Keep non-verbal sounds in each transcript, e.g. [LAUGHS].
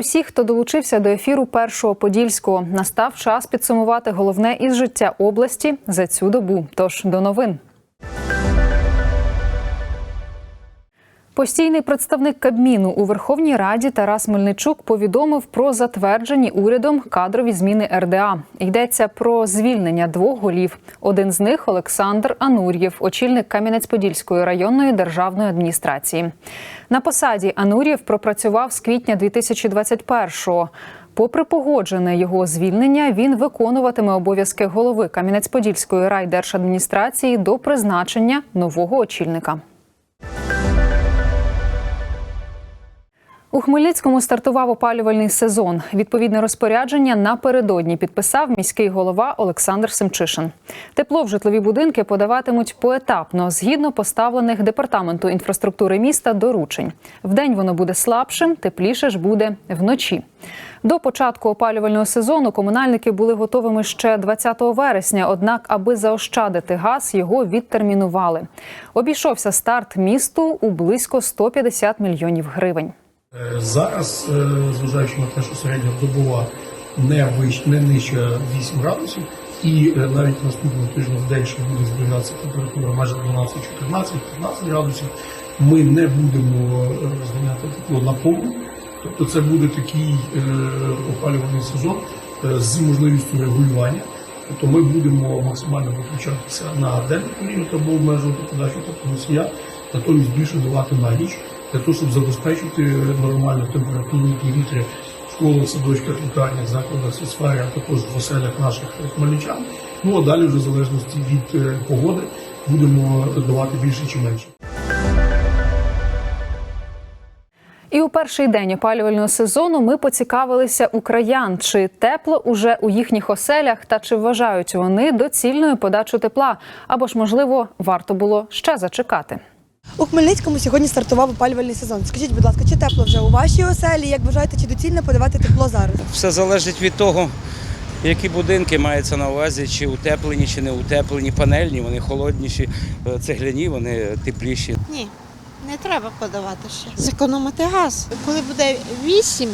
усіх, хто долучився до ефіру першого подільського. Настав час підсумувати головне із життя області за цю добу. Тож до новин. Постійний представник Кабміну у Верховній Раді Тарас Мельничук повідомив про затверджені урядом кадрові зміни РДА. Йдеться про звільнення двох голів. Один з них Олександр Анур'єв, очільник Кам'янець-Подільської районної державної адміністрації. На посаді Анур'єв пропрацював з квітня 2021-го. Попри погоджене його звільнення, він виконуватиме обов'язки голови Кам'янець-Подільської райдержадміністрації до призначення нового очільника. У Хмельницькому стартував опалювальний сезон. Відповідне розпорядження напередодні підписав міський голова Олександр Семчишин. Тепло в житлові будинки подаватимуть поетапно згідно поставлених департаменту інфраструктури міста доручень. Вдень воно буде слабшим, тепліше ж буде вночі. До початку опалювального сезону комунальники були готовими ще 20 вересня. Однак, аби заощадити газ, його відтермінували. Обійшовся старт місту у близько 150 мільйонів гривень. Е, Зараз, е, зважаючи на те, що середня добова не вищ, не нижче 8 градусів, і е, навіть наступного тижня в день ще буде зберігатися температура майже 12, 14, 15 градусів, ми не будемо розганяти тепло на повну. Тобто це буде такий опалювальний сезон з можливістю регулювання. Тобто ми будемо максимально виключатися на денний період або обмежувати подачу теплоносія, натомість більше давати на ніч для того, щоб забезпечити нормальну температуру і повітря в школах, садочках, лікарнях, закладах соцсфері, а також в оселях наших хмельничан. Ну а далі вже в залежності від е, погоди будемо давати більше чи менше. І у перший день опалювального сезону ми поцікавилися у краян, чи тепло уже у їхніх оселях та чи вважають вони доцільною подачу тепла, або ж можливо варто було ще зачекати. У Хмельницькому сьогодні стартував опалювальний сезон. Скажіть, будь ласка, чи тепло вже у вашій оселі? Як вважаєте, чи доцільно подавати тепло зараз? Все залежить від того, які будинки мається на увазі, чи утеплені, чи не утеплені, панельні, вони холодніші, е, цегляні, вони тепліші. Ні, не треба подавати ще. Зекономити газ. Коли буде 8,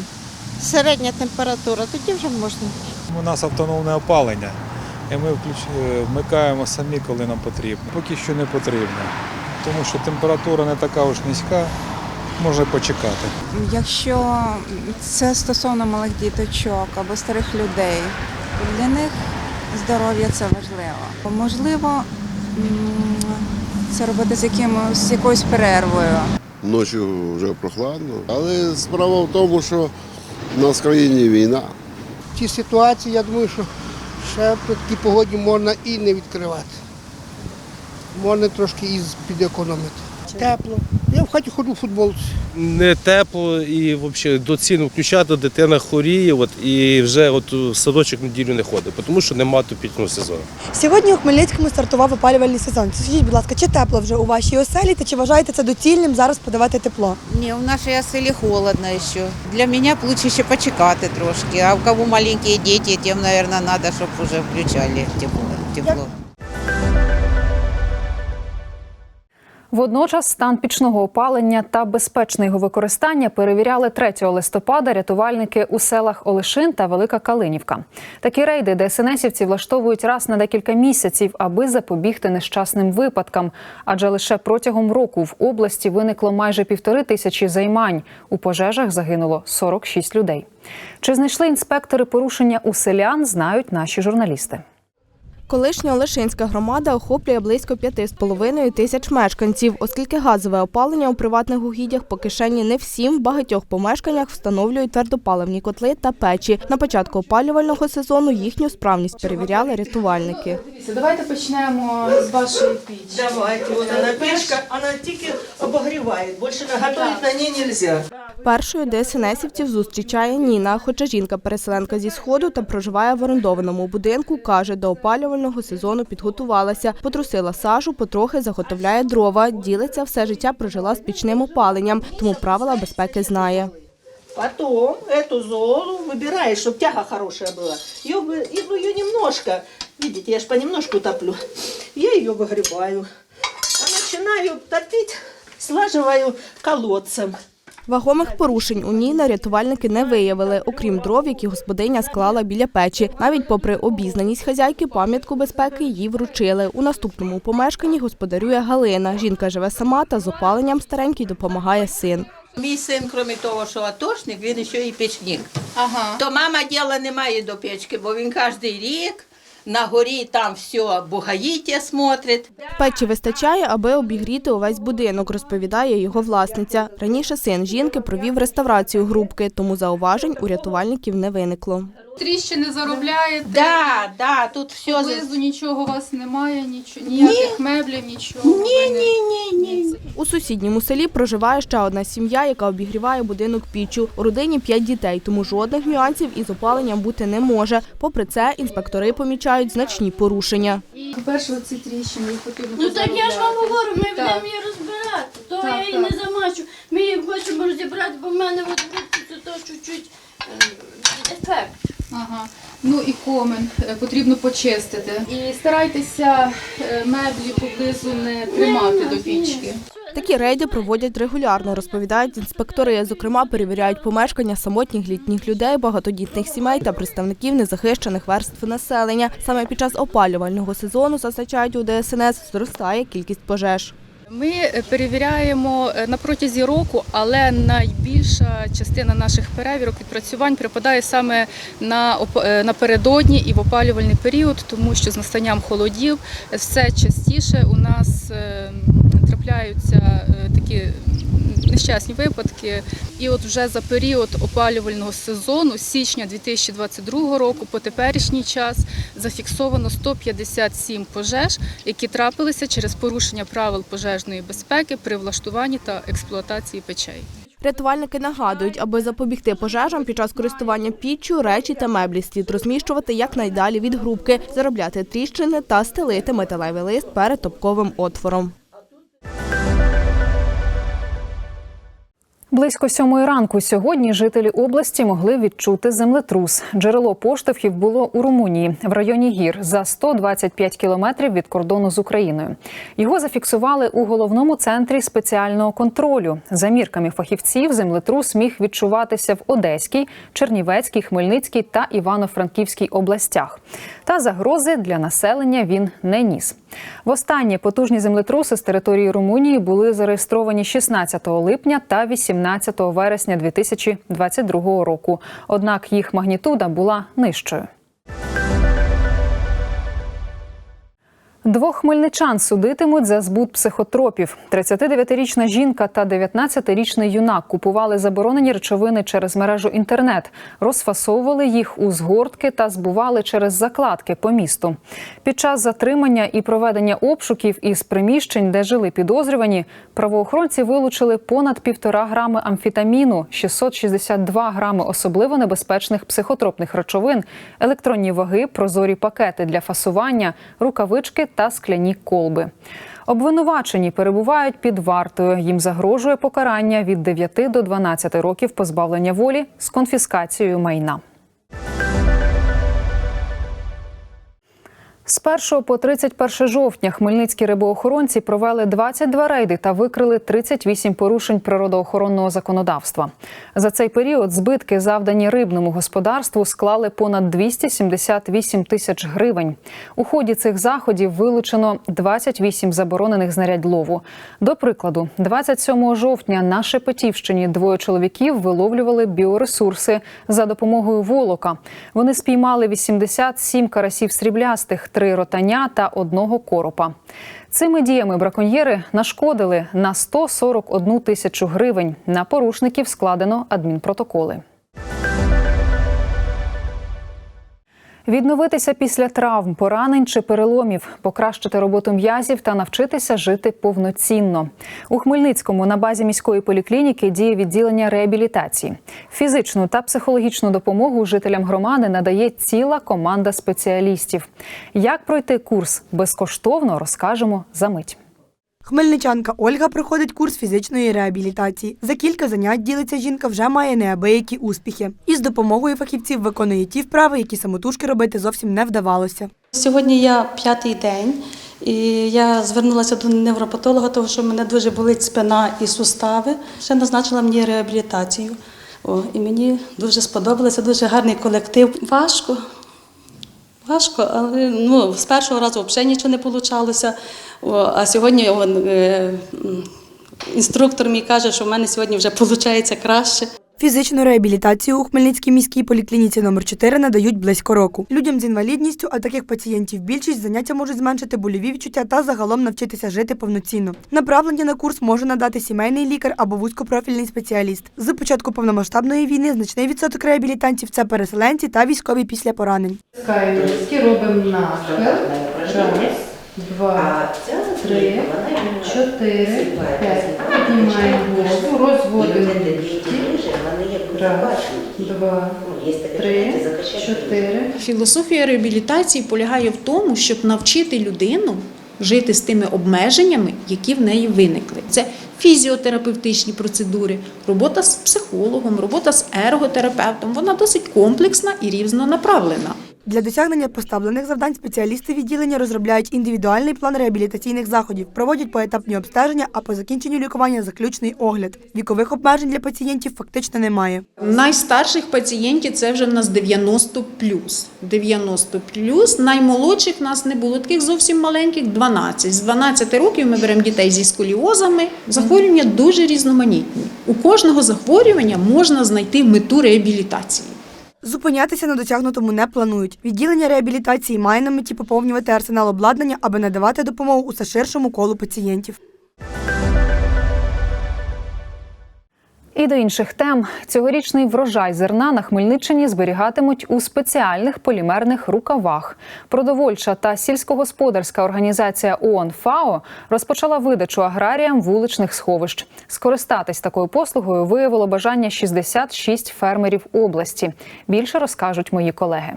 середня температура, тоді вже можна. У нас автономне опалення, і ми е, вмикаємо самі, коли нам потрібно. Поки що не потрібно, тому що температура не така уж низька, можна почекати. Якщо це стосовно малих діточок або старих людей, для них здоров'я це важливо. Можливо, це робити з якимось з якоюсь перервою. Ночі вже прохладно. Але справа в тому, що в нас в країні війна. В цій ситуації, я думаю, що ще при такій погоді можна і не відкривати. Можна трошки і підекономити. Тепло. Я в хаті ходжу в футболці. не тепло і взагалі доцільно включати, дитина хворіє, от, і вже от у садочок неділю не ходить, тому що немає топітного сезону. Сьогодні у Хмельницькому стартував опалювальний сезон. Скажіть, будь ласка, чи тепло вже у вашій оселі, та чи вважаєте це доцільним зараз подавати тепло? Ні, у нашій оселі холодно ще. Для мене лучше ще почекати трошки. А у кого маленькі діти, тим, мабуть, треба, щоб вже включали тепло. тепло. Водночас стан пічного опалення та безпечне його використання перевіряли 3 листопада рятувальники у селах Олешин та Велика Калинівка. Такі рейди ДСНСівці влаштовують раз на декілька місяців, аби запобігти нещасним випадкам. Адже лише протягом року в області виникло майже півтори тисячі займань. У пожежах загинуло 46 людей. Чи знайшли інспектори порушення у селян? Знають наші журналісти. Колишня Олешинська громада охоплює близько 5,5 тисяч мешканців, оскільки газове опалення у приватних угіддях по кишені не всім в багатьох помешканнях встановлюють твердопаливні котли та печі. На початку опалювального сезону їхню справність перевіряли рятувальники. Давайте почнемо з вашої пічі. Давайте, вона печка, вона тільки обогріває, більше готувати на ній не можна. Першою ДСНСівців зустрічає Ніна, хоча жінка-переселенка зі сходу та проживає в орендованому будинку, каже, до опалювального сезону підготувалася, потрусила сажу, потрохи заготовляє дрова, ділиться все життя прожила з пічним опаленням, тому правила безпеки знає. Потом эту золу выбираешь, чтобы тяга хорошая была. Ее, вы- и, ну, ее немножко, видите, я же понемножку топлю. Я ее выгребаю. А начинаю топить, слаживаю колодцем. Вагомих порушень у ній рятувальники не виявили, окрім дров, які господиня склала біля печі. Навіть попри обізнаність хазяйки, пам'ятку безпеки їй вручили. У наступному помешканні господарює Галина. Жінка живе сама та з опаленням старенькій допомагає син. Мій син, крім того, що атошник, він ще і печник. Ага. То мама діла не має до печки, бо він кожен рік на горі там все бугаїття смотрить. Печі вистачає, аби обігріти увесь будинок, розповідає його власниця. Раніше син жінки провів реставрацію грубки, тому зауважень у рятувальників не виникло. Тріщини заробляєте. Да, да, тут все за- нічого у вас немає, нічого, ніяких меблів, нічого. Ні, ні, ні, ні. У сусідньому селі проживає ще одна сім'я, яка обігріває будинок піччю. У родині п'ять дітей, тому жодних нюансів із опаленням бути не може. Попри це, інспектори помічають значні порушення. По-перше, оці тріщини їх потрібно Ну так я ж вам позаробляти. говорю, ми Так. будемо її розбирати. То Так, я її так. не замачу. Ми її хочемо розібрати, бо в мене от це то чуть-чуть е, ефект. Ага. Ну і комен е, потрібно почистити. І старайтеся е, меблі поблизу не тримати до пічки. Такі рейди проводять регулярно, розповідають інспектори. Зокрема, перевіряють помешкання самотніх літніх людей, багатодітних сімей та представників незахищених верств населення. Саме під час опалювального сезону, зазначають у ДСНС, зростає кількість пожеж. Ми е, перевіряємо е, на протязі року, але найбільша частина наших перевірок відпрацювань припадає саме на е, напередодні і в опалювальний період, тому що з настанням холодів все частіше у нас е, трапляються е, такі нещасні випадки. І от вже за період опалювального сезону, з січня 2022 року, по теперішній час зафіксовано 157 пожеж, які трапилися через порушення правил пожежної безпеки при влаштуванні та експлуатації печей. Рятувальники нагадують, аби запобігти пожежам під час користування піччю, речі та меблі слід розміщувати якнайдалі від грубки, заробляти тріщини та стелити металевий лист перед топковим отвором. Близько сьомої ранку сьогодні жителі області могли відчути землетрус. Джерело поштовхів було у Румунії в районі гір за 125 кілометрів від кордону з Україною. Його зафіксували у головному центрі спеціального контролю. За мірками фахівців, землетрус міг відчуватися в Одеській, Чернівецькій, Хмельницькій та Івано-Франківській областях. Та загрози для населення він не ніс. Востаннє потужні землетруси з території Румунії були зареєстровані 16 липня та 18 вересня 2022 року. Однак їх магнітуда була нижчою. Двох хмельничан судитимуть за збут психотропів. 39-річна жінка та 19-річний юнак купували заборонені речовини через мережу інтернет, розфасовували їх у згортки та збували через закладки по місту. Під час затримання і проведення обшуків із приміщень, де жили підозрювані, правоохоронці вилучили понад півтора грами амфітаміну, 662 грами особливо небезпечних психотропних речовин, електронні ваги, прозорі пакети для фасування, рукавички та скляні колби. Обвинувачені перебувають під вартою. Їм загрожує покарання від 9 до 12 років позбавлення волі з конфіскацією майна. З 1 по 31 жовтня хмельницькі рибоохоронці провели 22 рейди та викрили 38 порушень природоохоронного законодавства. За цей період збитки, завдані рибному господарству, склали понад 278 тисяч гривень. У ході цих заходів вилучено 28 заборонених знарядь лову. До прикладу, 27 жовтня на Шепетівщині двоє чоловіків виловлювали біоресурси за допомогою волока. Вони спіймали 87 карасів сріблястих, 3 Ротання та одного коропа. Цими діями браконьєри нашкодили на 141 тисячу гривень. На порушників складено адмінпротоколи. Відновитися після травм, поранень чи переломів, покращити роботу м'язів та навчитися жити повноцінно. У Хмельницькому на базі міської поліклініки діє відділення реабілітації. Фізичну та психологічну допомогу жителям громади надає ціла команда спеціалістів. Як пройти курс безкоштовно, розкажемо за мить. Хмельничанка Ольга проходить курс фізичної реабілітації. За кілька занять ділиться жінка вже має неабиякі успіхи. І з допомогою фахівців виконує ті вправи, які самотужки робити зовсім не вдавалося. Сьогодні я п'ятий день І я звернулася до невропатолога, тому що мене дуже болить спина і сустави. Ще назначила мені реабілітацію. О, і мені дуже сподобалося, дуже гарний колектив. Важко, важко, але ну, з першого разу взагалі нічого не вийшло. А сьогодні он, е, інструктор мені каже, що в мене сьогодні вже виходить краще. Фізичну реабілітацію у Хмельницькій міській поліклініці номер 4 надають близько року. Людям з інвалідністю, а таких пацієнтів більшість, заняття можуть зменшити больові відчуття та загалом навчитися жити повноцінно. Направлення на курс може надати сімейний лікар або вузькопрофільний спеціаліст. З початку повномасштабної війни значний відсоток реабілітантів це переселенці та військові після поранень. Робимо нахил. Два, три, чотири, п'ять. Піднімаємо голову, розводимо лікті. Раз, два, три, чотири. Філософія реабілітації полягає в тому, щоб навчити людину жити з тими обмеженнями, які в неї виникли. Це фізіотерапевтичні процедури, робота з психологом, робота з ерготерапевтом. Вона досить комплексна і різнонаправлена. Для досягнення поставлених завдань спеціалісти відділення розробляють індивідуальний план реабілітаційних заходів, проводять поетапні обстеження, а по закінченню лікування заключний огляд. Вікових обмежень для пацієнтів фактично немає. Найстарших пацієнтів це вже в нас 90 90 Наймолодших в нас не було таких зовсім маленьких 12. З 12 років ми беремо дітей зі сколіозами. Захворювання дуже різноманітні. У кожного захворювання можна знайти мету реабілітації. Зупинятися на досягнутому не планують. Відділення реабілітації має на меті поповнювати арсенал обладнання, аби надавати допомогу усе ширшому колу пацієнтів. І до інших тем цьогорічний врожай зерна на Хмельниччині зберігатимуть у спеціальних полімерних рукавах. Продовольча та сільськогосподарська організація ООН ФАО розпочала видачу аграріям вуличних сховищ. Скористатись такою послугою виявило бажання 66 фермерів області. Більше розкажуть мої колеги.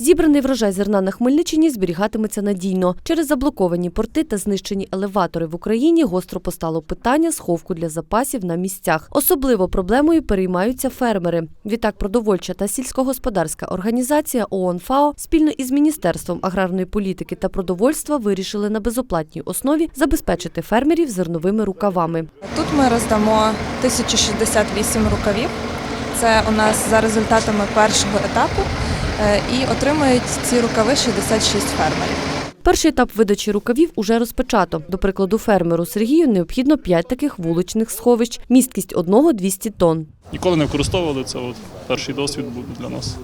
Зібраний врожай зерна на Хмельниччині зберігатиметься надійно. Через заблоковані порти та знищені елеватори в Україні гостро постало питання сховку для запасів на місцях. Особливо проблемою переймаються фермери. Відтак, продовольча та сільськогосподарська організація ООН ФАО спільно із Міністерством аграрної політики та продовольства вирішили на безоплатній основі забезпечити фермерів зерновими рукавами. Тут ми роздамо 1068 рукавів. Це у нас за результатами першого етапу. Е, І отримають ці рукави 66 фермерів. Перший етап видачі рукавів уже розпочато. До прикладу, фермеру Сергію необхідно 5 таких вуличних сховищ. Місткість одного 200 тонн. Ніколи не використовували це. От перший досвід буде для нас.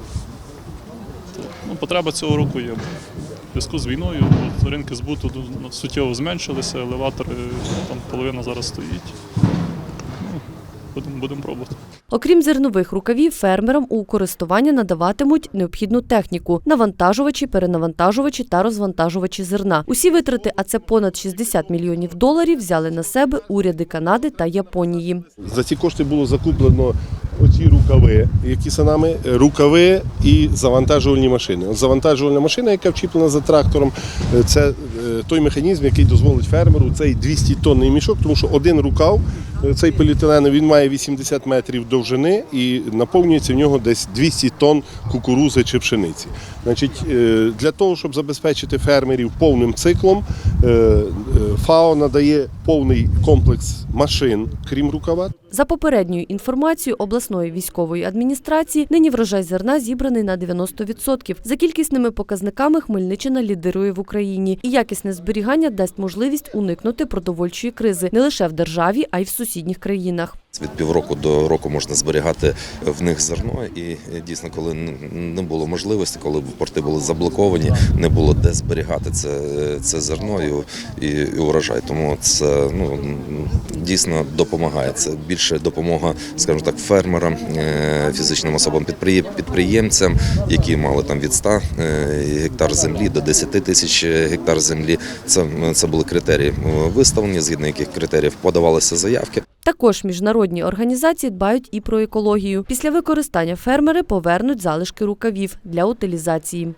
Ну, потреба цього року є. В зв'язку з війною ринки збуту суттєво зменшилися, елеватори там половина зараз стоїть. Будемо будемо пробувати. Окрім зернових рукавів, фермерам у користування надаватимуть необхідну техніку: навантажувачі, перенавантажувачі та розвантажувачі зерна. Усі витрати, а це понад 60 мільйонів доларів, взяли на себе уряди Канади та Японії. За ці кошти було закуплено оці рукави, які за нами, рукави і завантажувальні машини. От завантажувальна машина, яка вчіплена за трактором, е, це е, той механізм, який дозволить фермеру цей 200 тонний мішок, тому що один рукав, е, цей поліетиленовий, він має 80 метрів довжини і наповнюється в нього десь 200 тонн кукурузи чи пшениці. Значить, е, для того, щоб забезпечити фермерів повним циклом, е, е, ФАО надає повний комплекс машин, крім рукава. За попередньою інформацією обласної військової адміністрації, нині врожай зерна зібраний на 90%. За кількісними показниками Хмельниччина лідирує в Україні, і якісне зберігання дасть можливість уникнути продовольчої кризи не лише в державі, а й в сусідніх країнах. Від півроку до року можна зберігати в них зерно, і е, дійсно, коли не було можливості, коли порти були заблоковані, не було де зберігати це, це зерно і, і, і урожай. Тому це ну дійсно допомагає. Це більше допомога, скажімо так, фермерам, е, фізичним особам підприєм- підприємцям, які мали там від 100 е, гектар землі до 10 тисяч гектар землі. Це, це були критерії е, виставлені, згідно яких критеріїв подавалися заявки. Також міжнародні організації дбають і про екологію. Після використання фермери повернуть залишки рукавів для утилізації.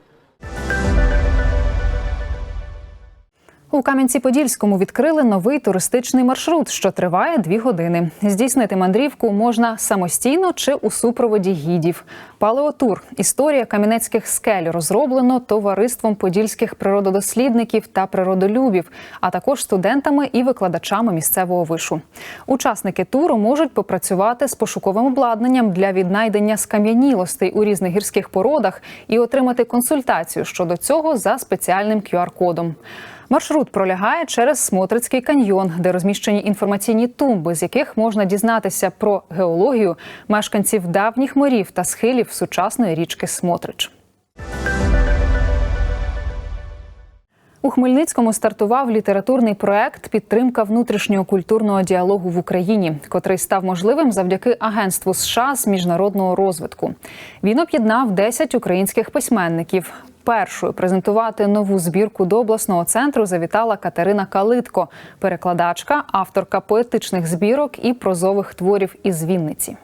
У Кам'янці-Подільському відкрили новий туристичний маршрут, що триває дві години. Здійснити мандрівку можна самостійно чи у супроводі гідів. Палеотур історія кам'янецьких скель розроблено товариством подільських природодослідників та природолюбів, а також студентами і викладачами місцевого вишу. Учасники туру можуть попрацювати з пошуковим обладнанням для віднайдення скам'янілостей у різних гірських породах і отримати консультацію щодо цього за спеціальним QR-кодом. Маршрут пролягає через Смотрицький каньйон, де розміщені інформаційні тумби, з яких можна дізнатися про геологію мешканців давніх морів та схилів сучасної річки Смотрич. У Хмельницькому стартував літературний проект Підтримка внутрішнього культурного діалогу в Україні, котрий став можливим завдяки агентству США з міжнародного розвитку. Він об'єднав 10 українських письменників. Першою презентувати нову збірку до обласного центру завітала Катерина Калитко, перекладачка, авторка поетичних збірок і прозових творів із Вінниці.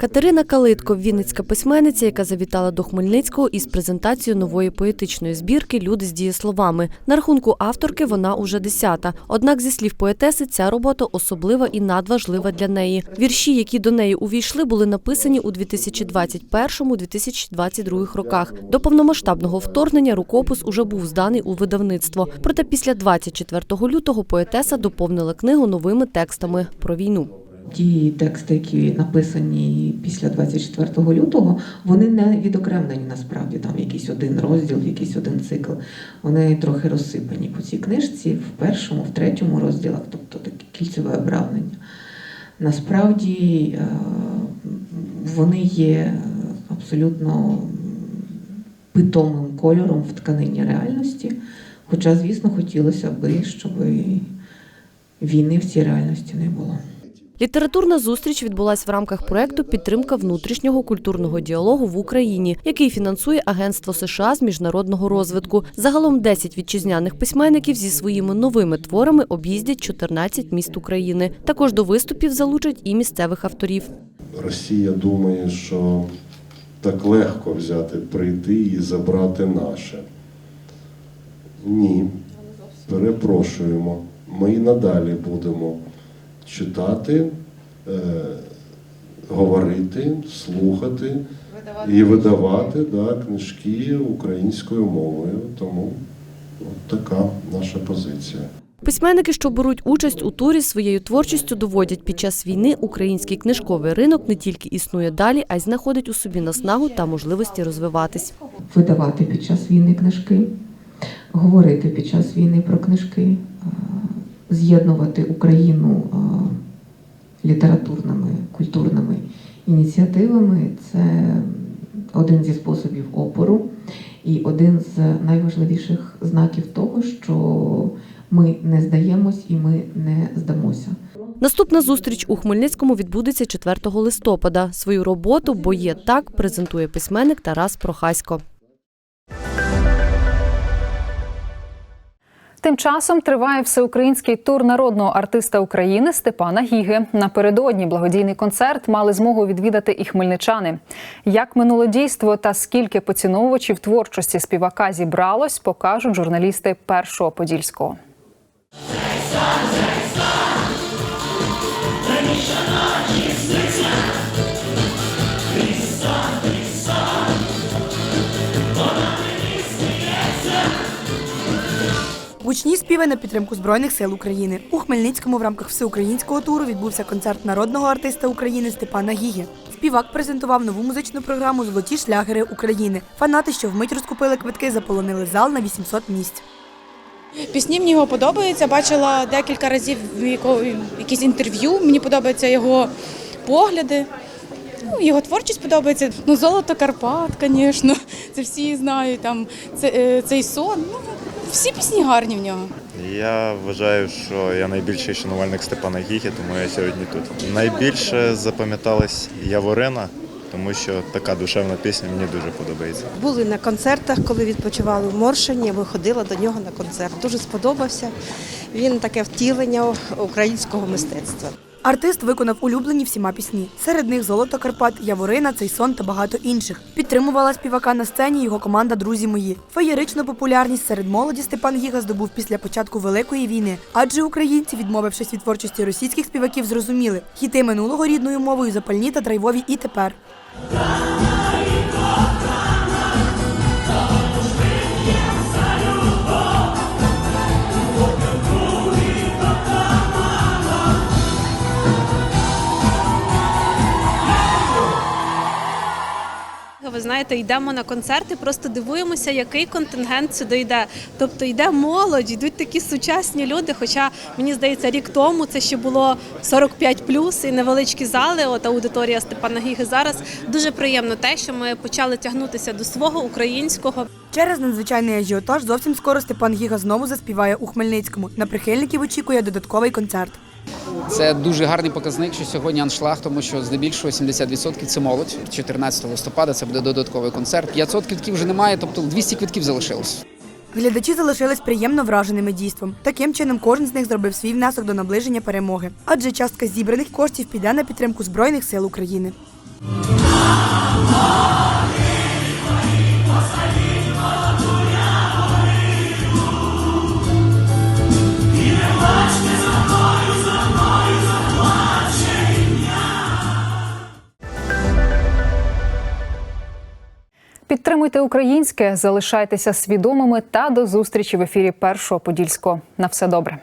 Катерина Калитко, вінницька письменниця, яка завітала до Хмельницького із презентацією нової поетичної збірки Люди з дієсловами. На рахунку авторки вона уже десята. Однак, зі слів поетеси, ця робота особлива і надважлива для неї. Вірші, які до неї увійшли, були написані у 2021-2022 роках. До повномасштабного вторгнення рукопис уже був зданий у видавництво. Проте після 24 лютого поетеса доповнила книгу новими текстами про війну. Ті тексти, які написані після 24 лютого, вони не відокремлені насправді. Там якийсь один розділ, якийсь один цикл. Вони трохи розсипані по цій книжці в першому, в третьому розділах, тобто таке кільцеве обравлення. Насправді е, вони є абсолютно питомим кольором в тканині реальності. Хоча, звісно, хотілося би, щоб війни в цій реальності не було. Літературна зустріч відбулась в рамках проекту Підтримка внутрішнього культурного діалогу в Україні, який фінансує Агентство США з міжнародного розвитку. Загалом 10 вітчизняних письменників зі своїми новими творами об'їздять 14 міст України. Також до виступів залучать і місцевих авторів. Росія думає, що так легко взяти, прийти і забрати наше. Ні, перепрошуємо. Ми і надалі будемо читати, говорити, слухати видавати. і видавати да, книжки українською мовою. Тому от така наша позиція. Письменники, що беруть участь у турі, своєю творчістю доводять під час війни український книжковий ринок не тільки існує далі, а й знаходить у собі наснагу та можливості розвиватись. Видавати під час війни книжки, говорити під час війни про книжки, е, з'єднувати Україну е, літературними, культурними ініціативами це один зі способів опору і один з найважливіших знаків того, що ми не здаємось і ми не здамося. Наступна зустріч у Хмельницькому відбудеться 4 листопада. Свою роботу «Бо є так» презентує письменник Тарас Прохасько. Тим часом триває всеукраїнський тур народного артиста України Степана Гіги. Напередодні благодійний концерт мали змогу відвідати і хмельничани. Як минуло дійство та скільки поціновувачів творчості співака зібралось, покажуть журналісти першого подільського. Гучні співи на підтримку Збройних сил України. У Хмельницькому в рамках всеукраїнського туру відбувся концерт народного артиста України Степана Гіги. Співак презентував нову музичну програму Золоті шлягери України. Фанати, що вмить розкупили квитки, заполонили зал на 800 місць. Пісні мені його подобаються. Бачила декілька разів якісь інтерв'ю. Мені подобаються його погляди. Ну, його творчість подобається. Ну, золото Карпат, звісно. [LAUGHS] Це всі знають. Там е, цей сон. Ну, всі пісні гарні в нього. Я вважаю, що я найбільший шанувальник Степана Гіги, тому я сьогодні тут. Найбільше запам'яталась Яворина, тому що така душевна пісня мені дуже подобається. Були на концертах, коли відпочивали в Моршині. Ми ходили до нього на концерт. Дуже сподобався. Він таке втілення українського мистецтва. Артист виконав улюблені всіма пісні. Серед них Золото Карпат, Яворина, Цей сон та багато інших. Підтримувала співака на сцені його команда Друзі мої. Феєричну популярність серед молоді Степан Гіга здобув після початку Великої війни. Адже українці, відмовившись від творчості російських співаків, зрозуміли хіти минулого рідною мовою запальні та драйвові і тепер. Ви знаєте, йдемо на концерти, просто дивуємося, який контингент сюди йде. Тобто йде молодь, йдуть такі сучасні люди. Хоча мені здається, рік тому це ще було 45 і невеличкі зали. От аудиторія Степана Гіги зараз дуже приємно те, що ми почали тягнутися до свого українського. Через надзвичайний ажіотаж зовсім скоро Степан Гіга знову заспіває у Хмельницькому. На прихильників очікує додатковий концерт. Це дуже гарний показник, що сьогодні аншлаг, тому що здебільшого 70% це молодь. 14 листопада це буде додатковий концерт. 500 квитків вже немає, тобто 200 квитків залишилось. Глядачі залишились приємно враженими дійством. Таким чином, кожен з них зробив свій внесок до наближення перемоги, адже частка зібраних коштів піде на підтримку Збройних сил України. Підтримуйте українське, залишайтеся свідомими та до зустрічі в ефірі Першого Подільського. На все добре.